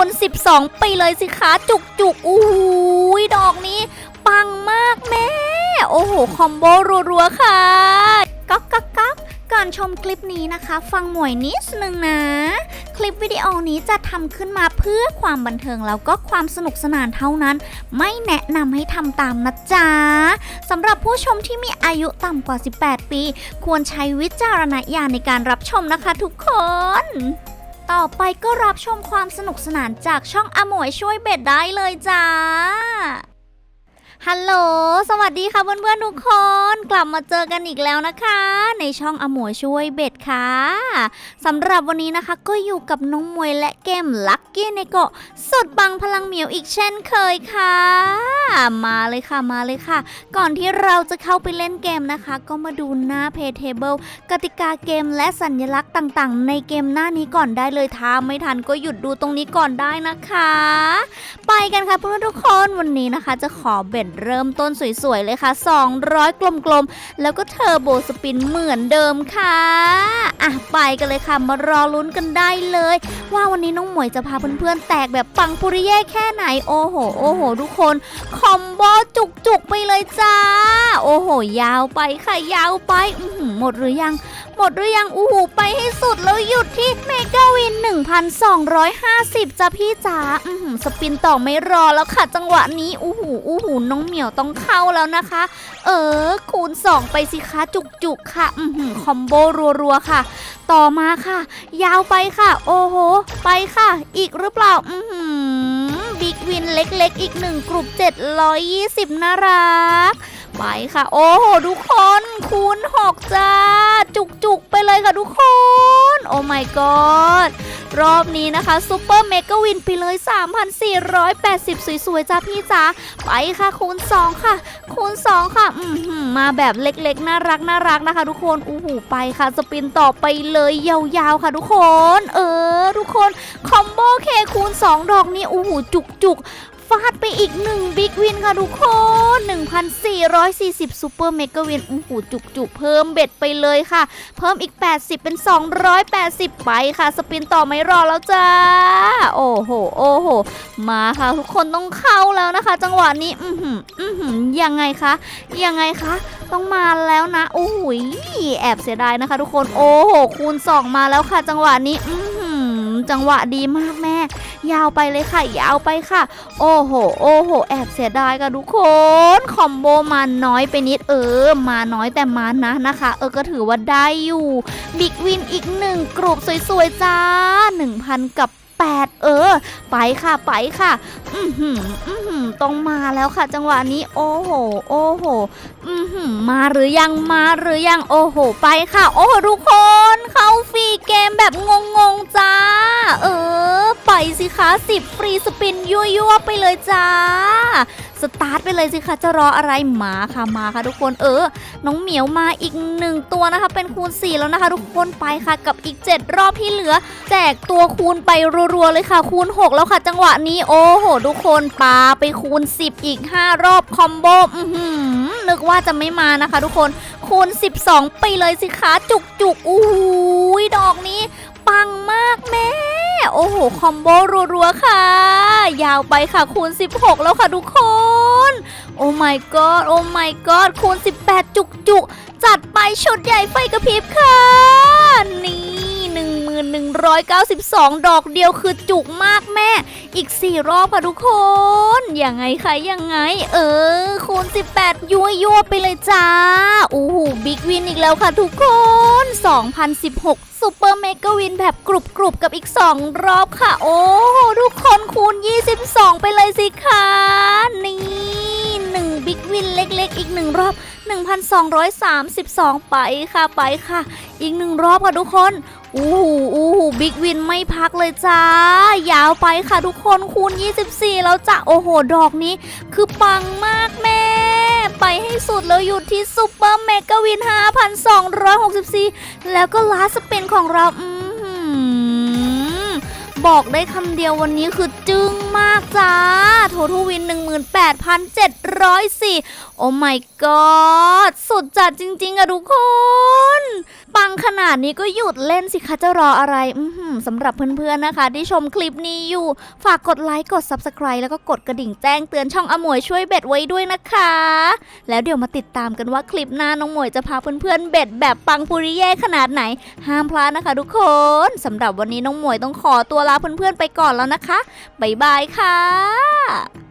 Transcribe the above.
คูณ 12 ไปเลยสิคะจุกจุกอู้ยดอกนี้ ปังมากแม่ โอ้โห คอมโบรัวๆ ค่ะก๊อกก๊อกก๊อกก่อนชมคลิปนี้นะคะ ฟังหมวยนิดนึงนะ คลิปวิดีโอนี้จะทำขึ้นมาเพื่อความบันเทิงแล้วก็ความสนุกสนานเท่านั้น ไม่แนะนำให้ทำตามนะจ๊ะสำหรับผู้ชมที่มีอายุต่ำกว่า 18 ปี ควรใช้วิจารณญาณในการรับชมนะคะทุกคน ต่อไปก็รับชมความสนุกสนานจากช่องอมวยช่วยเบ็ดได้เลยจ้า ฮัลโหล สวัสดีค่ะเพื่อนๆทุกคน กลับมาเจอกันอีกแล้วนะคะ ในช่องอมวยช่วยเบ็ดค่ะสำหรับวันนี้นะคะก็อยู่กับน้องมวยและเกมลัคกี้ในเกาะสุดบังพลังเหมียวอีกเช่นเคยค่ะ มาเลยค่ะมาเลยค่ะ ก่อนที่เราจะเข้าไปเล่นเกมนะคะ ก็มาดูหน้า Pay Table กติกาเกมและสัญลักษณ์ต่างๆ ในเกมหน้านี้ก่อนได้เลยถ้าไม่ทันก็หยุดดูตรงนี้ก่อนได้นะคะ ไปกันค่ะเพื่อนๆทุกคนวันนี้นะคะ จะขอเบ็ดเริ่มต้นสวยๆเลยค่ะ 200 กลมๆ แล้วก็เทอร์โบสปินเหมือนเดิมค่ะอะไปกันเลยค่ะ มารอลุ้นกันได้เลย ว่าวันนี้น้องหมวยจะพาเพื่อนๆ แตกแบบปังปุริเย่แค่ไหน โอ้โห โอ้โห ทุกคน คอมโบจุกๆ ไปเลยจ้า โอ้โห ยาวไปค่ะยาวไปอื้อหือหมดหรือยัง หมดหรือยังอู้หูไปให้สุดแล้วหยุดที่เมกาวิน 1,250จ้ะพี่จ๋าอื้อหือสปินต่อไม่รอแล้วค่ะ จังหวะนี้อู้หูอู้หูน้องเหมียวต้องเข้าแล้วนะคะ เออ คูณ 2 ไปสิคะจุกๆค่ะอือหือคอมโบรัวๆค่ะ ต่อมาค่ะ ยาวไปค่ะ โอ้โห ไปค่ะ อีกหรือเปล่า อือหือบิ๊กวินเล็กๆ อีกหนึ่งกลุ่ม720น่ารัก ค่ะ โอ้โหทุกคนคูณ6จ้า จุกๆ ไปเลยค่ะทุกคน โอ้ my god รอบนี้นะคะซูเปอร์เมกะวินไปเลย 3,480 สวยๆ จ้าพี่จ๋าไปค่ะคูณ 2 ค่ะ คูณ 2 ค่ะอือหือมาแบบเล็กๆ น่ารักน่ารักนะคะ ทุกคนอู้หูไปค่ะ สปินต่อไปเลยยาวๆ ค่ะทุกคน เออ ทุกคน คอมโบเคคูณ 2 ดอกนี้อู้หูจุกๆ ฟาดไปอีก 1 บิ๊กวินค่ะทุกคน 1,440ซูเปอร์เมกะวินโอ้โหจุกๆเพิ่มเบ็ดไปเลยค่ะ เพิ่มอีก 80 เป็น 280 ไปค่ะ สปินต่อไม่รอแล้วจ้า โอ้โห โอ้โห มาค่ะทุกคนต้องเข้าแล้วนะคะ จังหวะนี้ อือหืออือหือยังไงคะ ยังไงคะ ต้องมาแล้วนะ โอ้โหยแอบเสียดายนะคะ ทุกคน โอ้โห คูณ 2 มาแล้วค่ะ จังหวะนี้ อือหือจังหวะดีมากแม่ ยาวไปเลยค่ะ ยาวไปค่ะ โอ้โห โอ้โห แอบเสียดายค่ะทุกคน คอมโบมาน้อยไปนิดเออ มาน้อยแต่มานะนะคะ เออ ก็ถือว่าได้อยู่ บิ๊กวินอีกหนึ่งกลุ่มสวยๆ จ้า 1,000 กับ8เออ ไปค่ะไปค่ะ อือหืออือหือต้องมาแล้วค่ะ จังหวะนี้ โอ้โห โอ้โห อือหือมาหรือยังมาหรือยัง โอ้โห ไปค่ะ โอ้ทุกคน เข้า สิคะ10 ฟรีสปินยั่วๆไปเลยจ้า สตาร์ทไปเลยสิคะจะรออะไรมาค่ะมาค่ะทุกคนเออ น้องเหมียวมาอีกหนึ่งตัวนะคะ เป็นคูณ 4 แล้วนะคะ ทุกคนไปค่ะกับอีก 7 รอบที่เหลือ แจกตัวคูณไปรัวๆเลยค่ะ คูณ 6 แล้วค่ะ จังหวะนี้โอ้โห ทุกคนปาไปคูณ 10 อีก 5 รอบคอมโบอือหือนึกว่าจะไม่มานะคะ ทุกคนคูณ 12 ไปเลยสิคะจุกๆอู้หูยดอก คอมโบรัวๆค่ะ ยาวไปค่ะคูณ 16 แล้วค่ะทุกคน โอ้ my god โอ้ my god คูณ 18 จุกๆ จัดไปชุดใหญ่ไฟกระพริบค่ะ นี่ 1192 ดอกเดียวคือจุกมากแม่ อีก 4 รอบค่ะทุกคน ยังไงคะยังไง เออคูณ18 ยั่วยั่วไปเลยจ้าโอ้โหบิ๊กวินอีกแล้วค่ะทุกคน 2016ซูเปอร์เมกะวินแบบกรุบกรุบกับอีก 2 รอบค่ะ โอ้โห ทุกคนคูณ 22 ไปเลยสิคะนี่1บิ๊กวินเล็กๆ อีก 1 รอบ 1,232 ไปค่ะไปค่ะ อีกหนึ่งรอบค่ะทุกคน อู้หูอู้หูบิ๊กวินไม่พักเลยจ้า ยาวไปค่ะทุกคนคูณ 24 แล้วจ้ะโอ้โห ดอกนี้ คือปังมากแม่ ไปให้สุดแล้วอยู่ที่ซุปเปอร์เมกะวิน 5,264 แล้วก็ลาสเปนของเราอืบอกได้คำเดียววันนี้คือจึ้งมากจ้า โททูวิน 18,704 โอ้ my god สุดจัดจริง ๆอะทุกคนปังขนาดนี้ก็หยุดเล่นสิคะจะรออะไรอืสำหรับเพื่อนๆนะคะ ที่ชมคลิปนี้อยู่ ฝากกดไลค์กด subscribe แล้วก็กดกระดิ่งแจ้งเตือนช่องอมวยช่วยเบ็ดไว้ด้วยนะคะ แล้วเดี๋ยวมาติดตามกันว่าคลิปหน้าน้องหมวยจะพาเพื่อนๆเบ็ดแบบปังปุริเย่ขนาดไหน ห้ามพลาดนะคะ ทุกคนสำหรับวันนี้น้องหมวยต้องขอตัวลาเพื่อนๆไปก่อนแล้วนะคะบ๊ายบายค่ะ